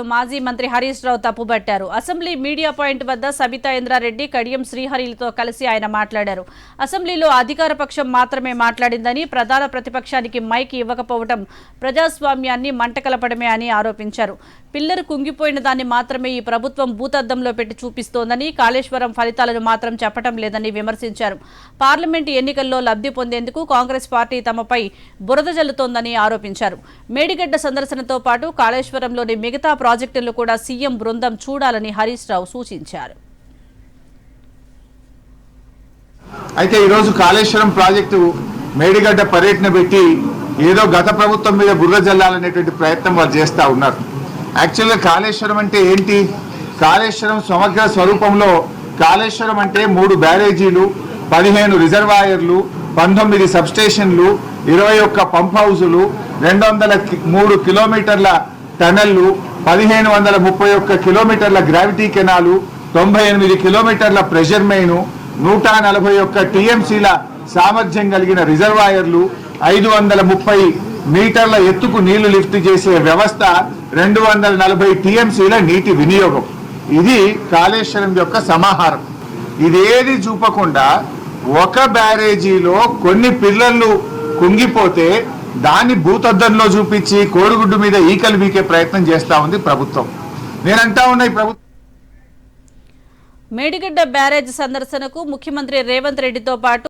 మాజీ మంత్రి హరీష్ రావు తప్పుబట్టారు అసెంబ్లీ మీడియా పాయింట్ వద్ద సబితా ఇంద్రారెడ్డి కడియం శ్రీహరిలతో కలిసి ఆయన మాట్లాడారు. అసెంబ్లీలో అధికార పక్షం మాత్రమే మాట్లాడిందని ప్రధాన ప్రతిపక్షానికి మైక్ ఇవ్వకపోవడం ప్రజాస్వామ్యాన్ని మంటకలపడమే అని ఆరోపించారు. పిల్లరు కుంగిపోయిన దాన్ని మాత్రమే ఈ ప్రభుత్వం భూతద్దంలో పెట్టి చూపిస్తోందని కాళేశ్వరం ఫలితాలను మాత్రం చెప్పడం లేదని విమర్శించారు. పార్లమెంటు ఎన్నికల్లో లబ్ధి పొందేందుకు కాంగ్రెస్ పార్టీ తమపై బురద జల్లుతోందని ఆరోపించారు. మేడిగడ్డ సందర్శనతో పాటు కాళేశ్వరంలోని మిగతా ప్రాజెక్టులు కూడా సీఎం బృందం చూడాలని హరీష్ రావు సూచించారు. అయితే ఈరోజు కాళేశ్వరం ప్రాజెక్టు మేడిగడ్డ పర్యటన పెట్టి ఏదో గత ప్రభుత్వం మీద బుర్ర జల్లాలనేటువంటి ప్రయత్నం వాళ్ళు చేస్తూ ఉన్నారు. యాక్చువల్గా కాళేశ్వరం అంటే ఏంటి? కాళేశ్వరం సమగ్ర స్వరూపంలో కాళేశ్వరం అంటే మూడు బ్యారేజీలు పదిహేను రిజర్వాయర్లు పంతొమ్మిది సబ్స్టేషన్లు ఇరవై ఒక్క పంప్ హౌజులు రెండు వందల మూడు కిలోమీటర్ల టనళ్ళు పదిహేను వందల ముప్పై ఒక్క కిలోమీటర్ల గ్రావిటీ కెనాలు తొంభై ఎనిమిది కిలోమీటర్ల ప్రెషర్ మెయిన్ నూట నలభై ఒక్క టీఎంసీల సామర్థ్యం కలిగిన రిజర్వాయర్లు ఐదు వందల ముప్పై మీటర్ల ఎత్తుకు నీళ్ళు లిఫ్ట్ చేసే వ్యవస్థ రెండు వందల నలభై టీఎంసీల నీటి వినియోగం. ఇది కాళేశ్వరం యొక్క సమాహారం. ఇదేది చూపకుండా ఒక బ్యారేజీలో కొన్ని పిల్లలు కుంగిపోతే దాన్ని భూతద్దంలో చూపించి కోడిగుడ్డు మీద ఈకలు వీకే ప్రయత్నం చేస్తా ఉంది ప్రభుత్వం. నేనంటా ఉన్నా ఈ ప్రభుత్వం మేడిగడ్డ బ్యారేజ్ సందర్శనకు ముఖ్యమంత్రి రేవంత్ రెడ్డితో పాటు